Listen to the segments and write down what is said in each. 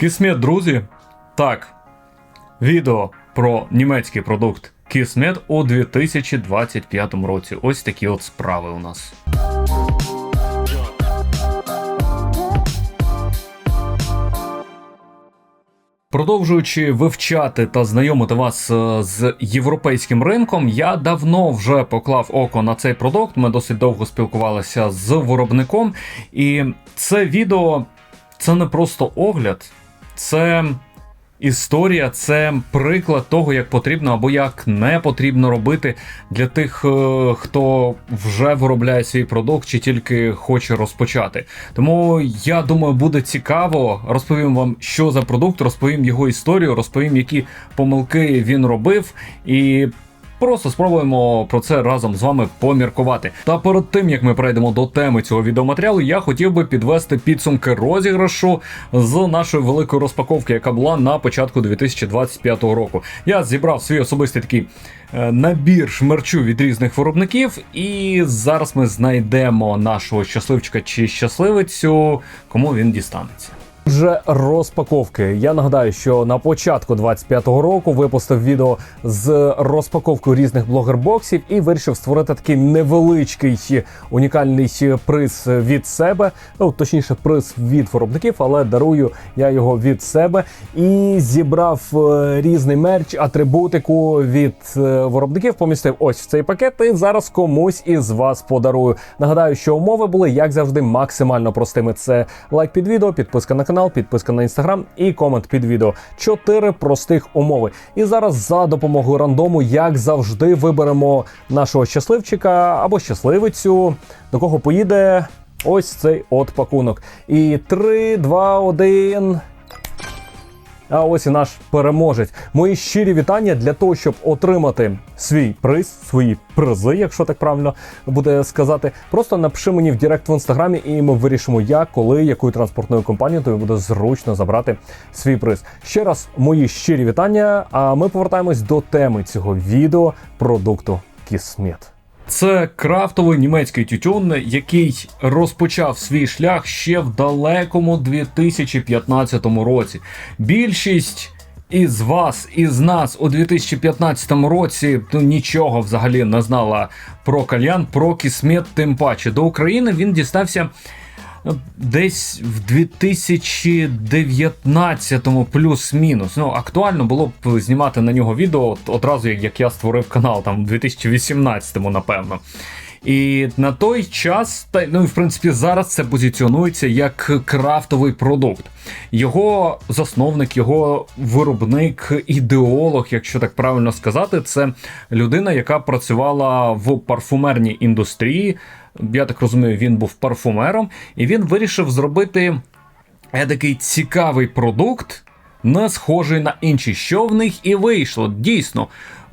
Кисмет, друзі. Так. Відео про німецький продукт Кисмет у 2025 році. Ось такі от справи у нас. Продовжуючи вивчати та знайомити вас е, з європейським ринком, я давно вже поклав око на цей продукт. Ми досить довго спілкувалися з виробником, і це відео це не просто огляд, це історія, це приклад того, як потрібно або як не потрібно робити для тих, е, хто вже виробляє свій продукт чи тільки хоче розпочати. Тому я думаю, буде цікаво. Розповім вам, що за продукт, розповім його історію, розповім, які помилки він робив і. Просто спробуємо про це разом з вами поміркувати. Та перед тим як ми перейдемо до теми цього відеоматеріалу, я хотів би підвести підсумки розіграшу з нашої великої розпаковки, яка була на початку 2025 року. Я зібрав свій особистий такий е, набір шмерчу від різних виробників, і зараз ми знайдемо нашого щасливчика чи щасливицю, кому він дістанеться. Вже розпаковки. Я нагадаю, що на початку 25-го року випустив відео з розпаковкою різних блогер-боксів і вирішив створити такий невеличкий унікальний приз від себе. Ну точніше, приз від виробників, але дарую я його від себе і зібрав е, різний мерч, атрибутику від е, виробників. Помістив ось в цей пакет. І зараз комусь із вас подарую. Нагадаю, що умови були як завжди максимально простими. Це лайк під відео, підписка на канал, підписка на інстаграм і комент під відео. Чотири простих умови. І зараз за допомогою рандому, як завжди, виберемо нашого щасливчика або щасливицю, до кого поїде ось цей от пакунок. І 3, 2, 1... А ось і наш переможець. Мої щирі вітання для того, щоб отримати свій приз, свої призи, якщо так правильно буде сказати. Просто напиши мені в Директ в інстаграмі, і ми вирішимо, як, коли, якою транспортною компанією тобі буде зручно забрати свій приз. Ще раз мої щирі вітання. А ми повертаємось до теми цього відео продукту Кісмет. Це крафтовий німецький тютюн, який розпочав свій шлях ще в далекому 2015 році. Більшість. Із вас, із нас у 2015 році ну, нічого взагалі не знала про кальян, про кісмет, тим паче. До України він дістався десь в 2019-му плюс-мінус. Ну, актуально було б знімати на нього відео одразу, як я створив канал, там в 2018-му, напевно. І на той час, та ну і в принципі зараз це позиціонується як крафтовий продукт. Його засновник, його виробник, ідеолог, якщо так правильно сказати, це людина, яка працювала в парфумерній індустрії. Я так розумію, він був парфумером, і він вирішив зробити такий цікавий продукт не схожий на інші. Що в них і вийшло. Дійсно,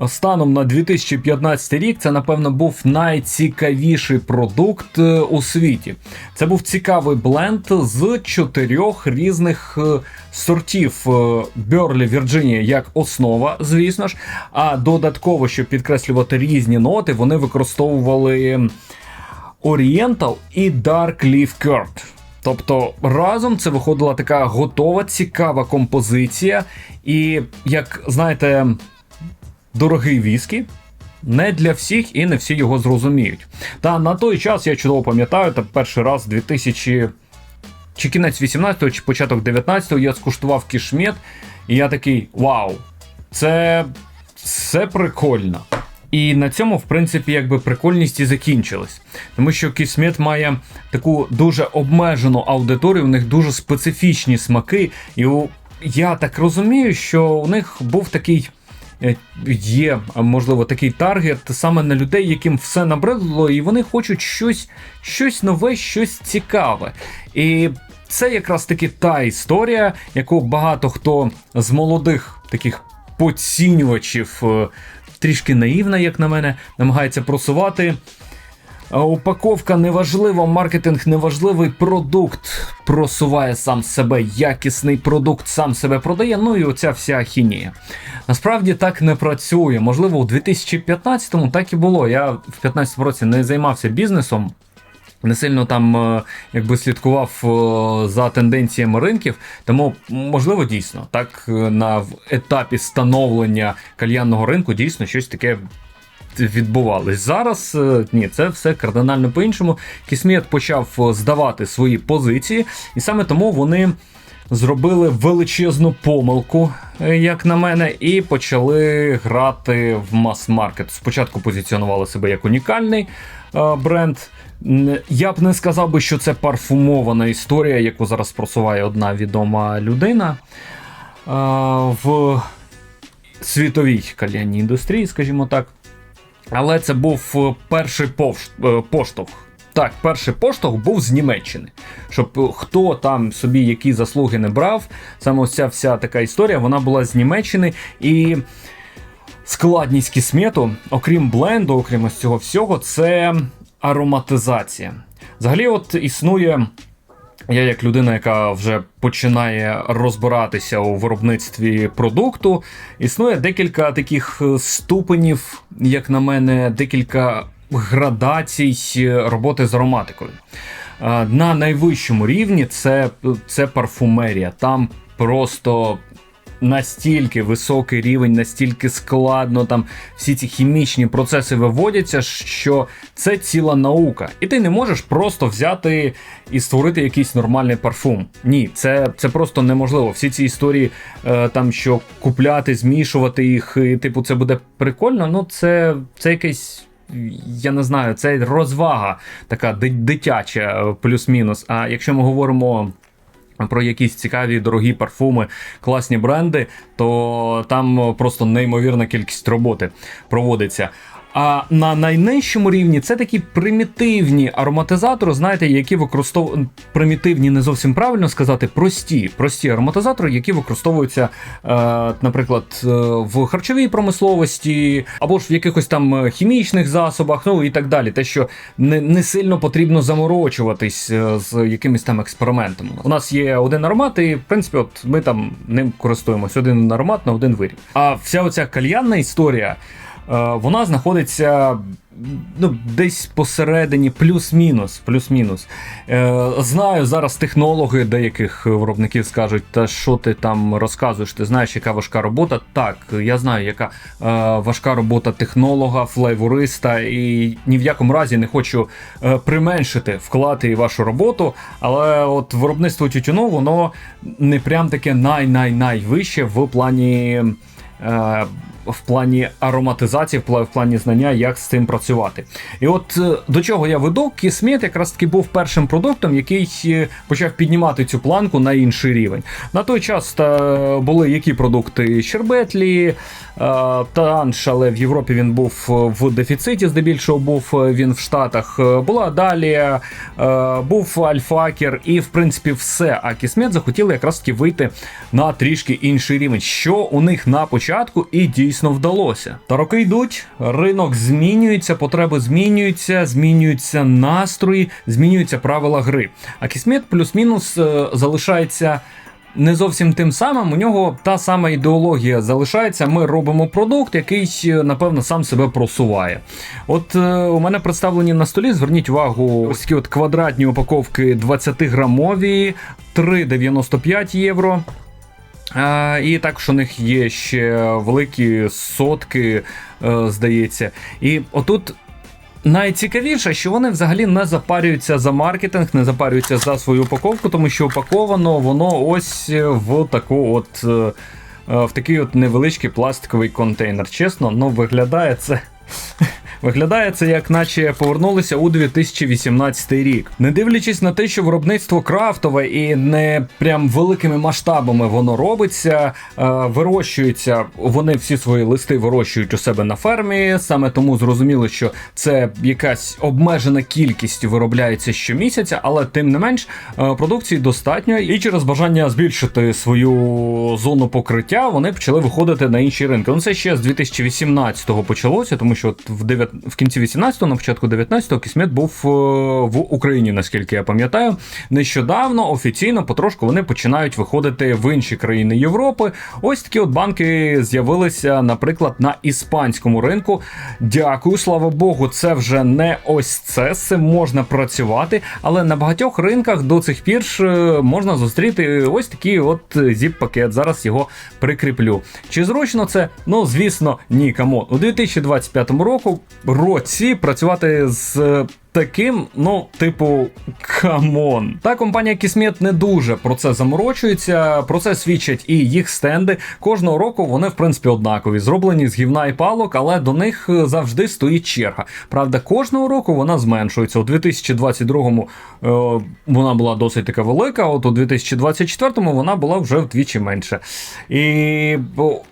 станом на 2015 рік це, напевно, був найцікавіший продукт е, у світі. Це був цікавий бленд з чотирьох різних е, сортів Берлі Вірджинія як основа, звісно ж. А додатково, щоб підкреслювати різні ноти, вони використовували Oriental і Dark Leaf Curd. Тобто разом це виходила така готова, цікава композиція, і, як знаєте, дорогий віскі. Не для всіх і не всі його зрозуміють. Та на той час я чудово пам'ятаю, та перший раз 2000 чи кінець 18-го, чи початок 19-го я скуштував кішмет, і я такий вау! Це все прикольно. І на цьому, в принципі, якби прикольність і закінчилась. Тому що Кісмет має таку дуже обмежену аудиторію, у них дуже специфічні смаки. І у... я так розумію, що у них був такий. Е, є, можливо, такий таргет саме на людей, яким все набридло, і вони хочуть щось щось нове, щось цікаве. І це якраз таки та історія, яку багато хто з молодих таких поцінювачів е, трішки наївна, як на мене, намагається просувати. Упаковка неважлива, маркетинг неважливий, продукт просуває сам себе, якісний продукт сам себе продає. Ну і оця вся ахінія. Насправді так не працює. Можливо, у 2015-му так і було. Я в 2015 році не займався бізнесом. Не сильно там е, якби слідкував е, за тенденціями ринків, тому можливо дійсно так е, на етапі становлення кальянного ринку дійсно щось таке відбувалось. Зараз ні, це все кардинально по-іншому. Кісмет почав здавати свої позиції, і саме тому вони зробили величезну помилку, як на мене, і почали грати в мас-маркет. Спочатку позиціонували себе як унікальний бренд. Я б не сказав би, що це парфумована історія, яку зараз просуває одна відома людина е, в світовій кальянній індустрії, скажімо так. Але це був е, перший е, поштовх. Так, перший поштовх був з Німеччини. Щоб хто там собі які заслуги не брав, саме ось ця вся така історія, вона була з Німеччини. І складність кісмету, окрім бленду, окрім ось цього всього, це ароматизація. Взагалі, от існує. Я, як людина, яка вже починає розбиратися у виробництві продукту, існує декілька таких е, ступенів, як на мене, декілька градацій е, роботи з ароматикою. Е, На найвищому рівні це, це парфумерія. Там просто настільки високий рівень, настільки складно там всі ці хімічні процеси виводяться, що це ціла наука. І ти не можеш просто взяти і створити якийсь нормальний парфум. Ні, це, це просто неможливо. Всі ці історії, е, там що купляти, змішувати їх, і, типу, це буде прикольно. Ну, це, це якийсь. Я не знаю, це розвага така дитяча, е, плюс-мінус. А якщо ми говоримо про якісь цікаві дорогі парфуми, класні бренди, то там просто неймовірна кількість роботи проводиться. А на найнижчому рівні це такі примітивні ароматизатори, знаєте, які використовують примітивні, не зовсім правильно сказати, прості, прості ароматизатори, які використовуються, е, наприклад, е, в харчовій промисловості або ж в якихось там хімічних засобах, ну і так далі. Те, що не, не сильно потрібно заморочуватись е, з якимись там експериментами. У нас є один аромат, і в принципі, от ми там ним користуємось. Один аромат на один виріб. А вся оця кальянна історія. Е, Вона знаходиться ну, десь посередині, плюс-мінус. плюс-мінус. Е, знаю, зараз технологи деяких виробників скажуть, та що ти там розказуєш, ти знаєш, яка важка робота. Так, я знаю, яка е, важка робота технолога, флейвориста, і ні в якому разі не хочу е, применшити вклад і вашу роботу. Але от виробництво тютюну, воно не прям таке най-най-найвище в плані. Е, в плані ароматизації, в плані знання, як з цим працювати. І от е, до чого я веду, Кісмет якраз таки був першим продуктом, який е, почав піднімати цю планку на інший рівень. На той час були які продукти Щербетлі, е, Танш, але в Європі він був в дефіциті, здебільшого був він в Штатах. Була далі, був Альфакер, і в принципі все. А Кісмет захотіли якраз таки вийти на трішки інший рівень, що у них на початку і дійсно вдалося. Та роки йдуть, ринок змінюється, потреби змінюються, змінюються настрої, змінюються правила гри. А Кісмет плюс-мінус е, залишається. Не зовсім тим самим, у нього та сама ідеологія залишається. Ми робимо продукт, який, е, напевно, сам себе просуває. От е, у мене представлені на столі, зверніть увагу, ось такі от квадратні упаковки 20-грамові, 3,95 євро. А, і також у них є ще великі сотки, е, здається. І отут. Найцікавіше, що вони взагалі не запарюються за маркетинг, не запарюються за свою упаковку, тому що упаковано воно ось в таку от е, е, в такий от невеличкий пластиковий контейнер. Чесно, ну виглядає це. Виглядає це, як наче повернулися у 2018 рік. Не дивлячись на те, що виробництво крафтове і не прям великими масштабами воно робиться, е, вирощується. Вони всі свої листи вирощують у себе на фермі. Саме тому зрозуміло, що це якась обмежена кількість виробляється щомісяця, але тим не менш е, продукції достатньо. І через бажання збільшити свою зону покриття вони почали виходити на інші ринки. Ну це ще з 2018-го почалося, тому що от в 19 в кінці 18-го, на початку 19-го Кісмет був е, в Україні, наскільки я пам'ятаю. Нещодавно офіційно потрошку вони починають виходити в інші країни Європи. Ось такі от банки з'явилися, наприклад, на іспанському ринку. Дякую, слава Богу, це вже не ось це. З цим можна працювати, але на багатьох ринках до цих пір е, можна зустріти ось такий от зіп-пакет. Зараз його прикріплю. Чи зручно це? Ну, звісно, ні. Камон. У 2025 року році працювати з таким, ну, типу, камон. Та компанія Кісмет не дуже про це заморочується. Про це свідчать і їх стенди. Кожного року вони, в принципі, однакові, зроблені з гівна і палок, але до них завжди стоїть черга. Правда, кожного року вона зменшується. У 2022-му е, вона була досить така велика, от у 2024-му вона була вже вдвічі менше. І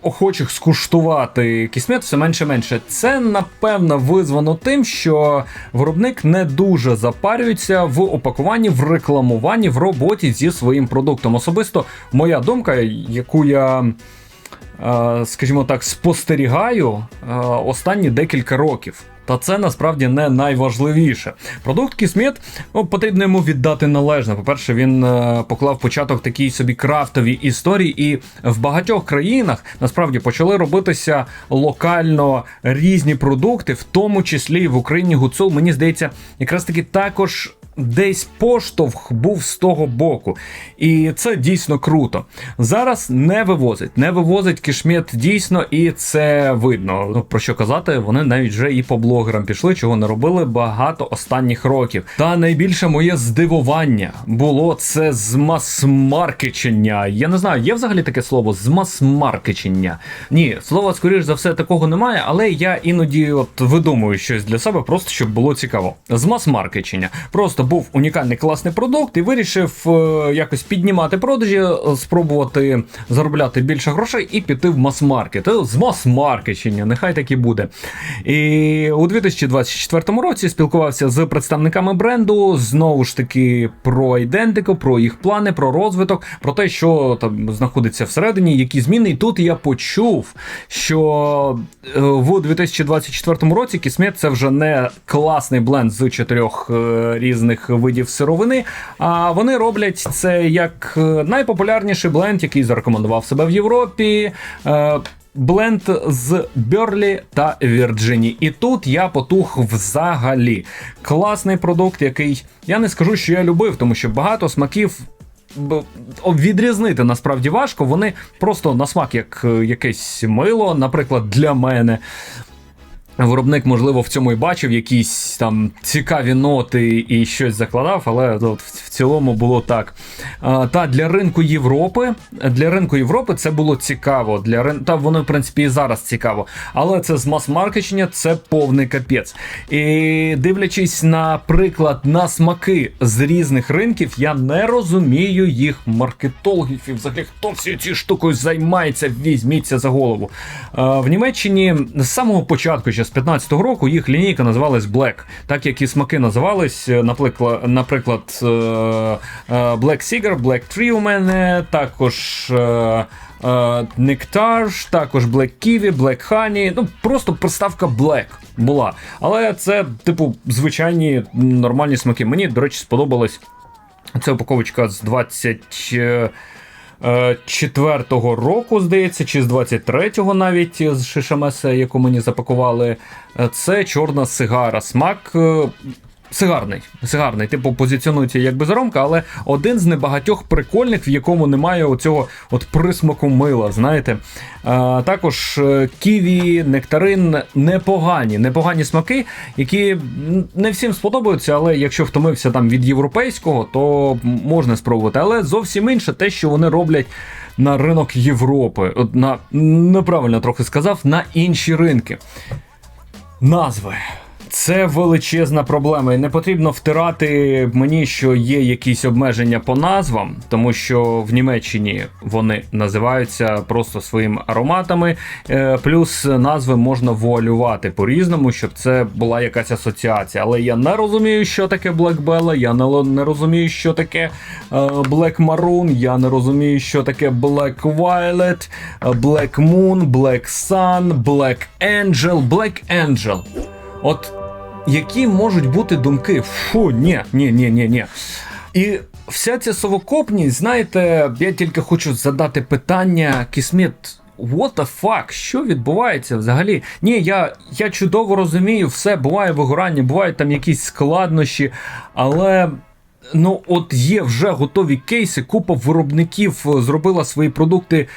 охочих скуштувати кісмет все менше-менше. Це напевно визвано тим, що виробник не дуже запарюються в опакуванні, в рекламуванні, в роботі зі своїм продуктом. Особисто моя думка, яку я. е, Скажімо так, спостерігаю е, останні декілька років. Та це насправді не найважливіше. Продукт Кісміт ну, потрібно йому віддати належне. По-перше, він е, поклав початок такій собі крафтовій історії, і в багатьох країнах насправді почали робитися локально різні продукти, в тому числі і в Україні Гуцул. Мені здається, якраз таки також. Десь поштовх був з того боку, і це дійсно круто. Зараз не вивозить, не вивозить кішмет дійсно, і це видно. Ну про що казати, вони навіть вже і по блогерам пішли, чого не робили багато останніх років. Та найбільше моє здивування було це з мас-маркетчення. Я не знаю, є взагалі таке слово з мас-маркетчення? Ні, слова, скоріш за все, такого немає, але я іноді от видумую щось для себе, просто щоб було цікаво. З мас-маркетчення. Просто був унікальний класний продукт і вирішив е, якось піднімати продажі, е, спробувати заробляти більше грошей і піти в мас-маркет. Е, З мас-маркетчення, нехай так і буде. І у 2024 році спілкувався з представниками бренду знову ж таки про ідентику, про їх плани, про розвиток, про те, що там знаходиться всередині, які зміни. І тут я почув, що в 2024 році Кісмет це вже не класний бленд з чотирьох е, різних видів сировини. А вони роблять це як е, найпопулярніший бленд, який зарекомендував себе в Європі. е, Бленд з Берлі та Вірджині. І тут я потух взагалі. Класний продукт, який я не скажу, що я любив, тому що багато смаків. Відрізнити насправді важко, вони просто на смак як е, якесь мило, наприклад, для мене. Виробник, можливо, в цьому і бачив якісь там цікаві ноти і щось закладав, але от в цілому було так. А, та для ринку Європи, для ринку Європи це було цікаво. Для рин... Та воно, в принципі, і зараз цікаво. Але це з мас-маркетчення це повний капець. І дивлячись, наприклад, на смаки з різних ринків, я не розумію їх маркетологів і взагалі хто всі ці штукою займається, візьміться за голову. А, в Німеччині з самого початку, ще з 15-го року, їх лінійка називалась Black, так як і смаки називались, е, наприклад, е, е, Black Cigar, Black Tree у мене, також. е, також Black Kiwi, Black Honey, ну просто приставка Black була. Але це, типу, звичайні нормальні смаки. Мені, до речі, сподобалось. Це упаковочка з 20. Е, е, Четвертого року, здається, чи з 23-го навіть з шишамеса, яку мені запакували. Е, Це чорна сигара. Смак е, сигарний. Сигарний. Типу позиціонується як безаромка, але один з небагатьох прикольних, в якому немає оцього от присмаку мила. Знаєте. Е, Також е, ківі, нектарин непогані, непогані смаки, які не всім сподобаються, але якщо втомився там від європейського, то можна спробувати. Але зовсім інше те, що вони роблять на ринок Європи. От на неправильно трохи сказав, на інші ринки. Назви. Це величезна проблема, і не потрібно втирати мені, що є якісь обмеження по назвам, тому що в Німеччині вони називаються просто своїми ароматами. Е, Плюс назви можна вуалювати по-різному, щоб це була якась асоціація. Але я не розумію, що таке Black Bella, я не, розумію, що таке е, Black Maroon, я не розумію, що таке Black Violet, е, Black Moon, Black Sun, Black Angel, Black Angel. От які можуть бути думки? Фу, ні, ні, ні, ні, ні. І вся ця совокопність, знаєте, я тільки хочу задати питання, Кісміт. What the fuck? Що відбувається взагалі? Ні, я я чудово розумію, все буває вигорання, бувають там якісь складнощі, але ну от є вже готові кейси, купа виробників е, зробила свої продукти.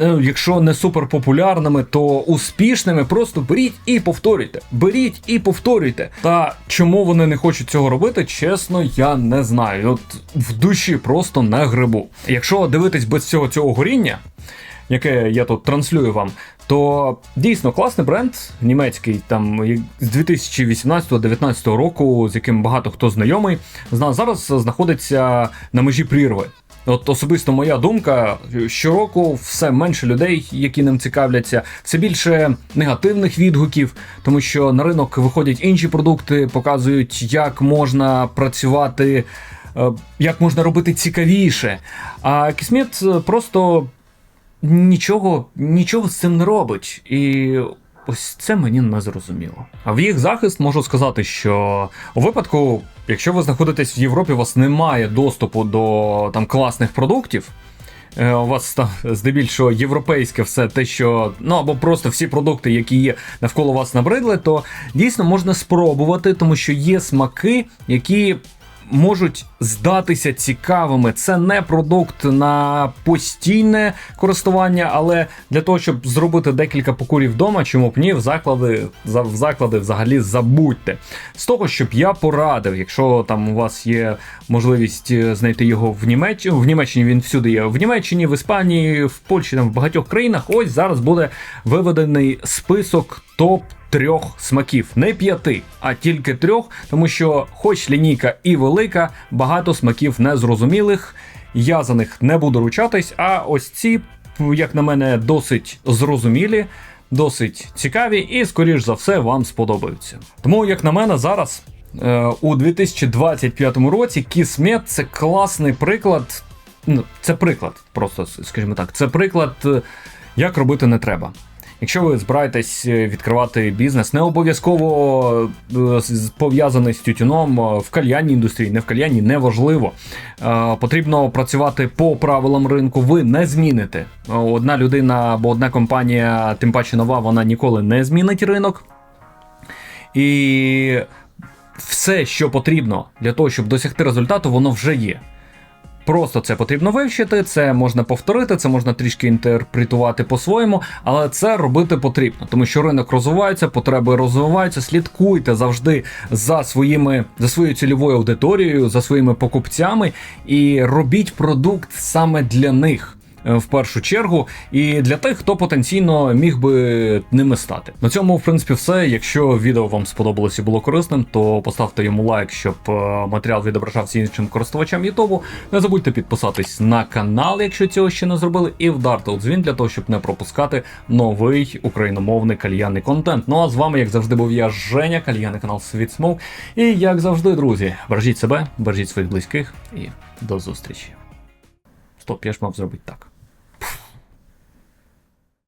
Е, Якщо не суперпопулярними, то успішними, просто беріть і повторюйте. Беріть і повторюйте. Та чому вони не хочуть цього робити, чесно, я не знаю. От в душі просто не грибу. Якщо дивитись без цього цього горіння, яке я тут транслюю вам, то дійсно класний бренд німецький, там з 2018-2019 року, з яким багато хто знайомий, зна- зараз знаходиться на межі прірви. От особисто моя думка, щороку все менше людей, які ним цікавляться, все більше негативних відгуків, тому що на ринок виходять інші продукти, показують, як можна працювати, е, як можна робити цікавіше. А Кісміт просто нічого, нічого з цим не робить. І ось це мені не зрозуміло. А в їх захист можу сказати, що у випадку, якщо ви знаходитесь в Європі, у вас немає доступу до там класних продуктів. е, У вас там здебільшого європейське все те, що ну або просто всі продукти, які є навколо вас набридли, то дійсно можна спробувати, тому що є смаки, які можуть здатися цікавими. Це не продукт на постійне користування, але для того, щоб зробити декілька покурів вдома, чому б ні, в заклади, в заклади взагалі забудьте. З того, щоб я порадив, якщо там у вас є можливість е, знайти його в Німеччині, в Німеччині він всюди є. В Німеччині, в Іспанії, в Польщі, там в багатьох країнах. Ось зараз буде виведений список топ. Трьох смаків, не п'яти, а тільки трьох, тому що, хоч лінійка і велика, багато смаків незрозумілих. Я за них не буду ручатись, а ось ці, як на мене, досить зрозумілі, досить цікаві і, скоріш за все, вам сподобаються. Тому, як на мене, зараз е, у 2025 році Кісмет це класний приклад. Ну, це приклад, просто скажімо так, це приклад, е, як робити не треба. Якщо ви збираєтесь е, відкривати бізнес, не обов'язково е, пов'язаний з тютюном е, в кальянній індустрії, не в кальянній, неважливо. Потрібно працювати по правилам ринку. Ви не зміните. Одна людина або одна компанія, тим паче нова, вона ніколи не змінить ринок. І все, що потрібно для того, щоб досягти результату, воно вже є. Просто це потрібно вивчити, це можна повторити, це можна трішки інтерпретувати по-своєму, але це робити потрібно, тому що ринок розвивається, потреби розвиваються. Слідкуйте завжди за своїми за своєю цільовою аудиторією, за своїми покупцями і робіть продукт саме для них. Е, В першу чергу, і для тих, хто потенційно міг би ними стати. На цьому, в принципі, все. Якщо відео вам сподобалось і було корисним, то поставте йому лайк, щоб е, матеріал відображався іншим користувачам Ютубу. Не забудьте підписатись на канал, якщо цього ще не зробили, і вдарте у дзвін для того, щоб не пропускати новий україномовний кальянний контент. Ну а з вами, як завжди, був я, Женя, кальянний канал Світ Смоук. І як завжди, друзі, бережіть себе, бережіть своїх близьких і до зустрічі. Стоп, я ж мав зробити так.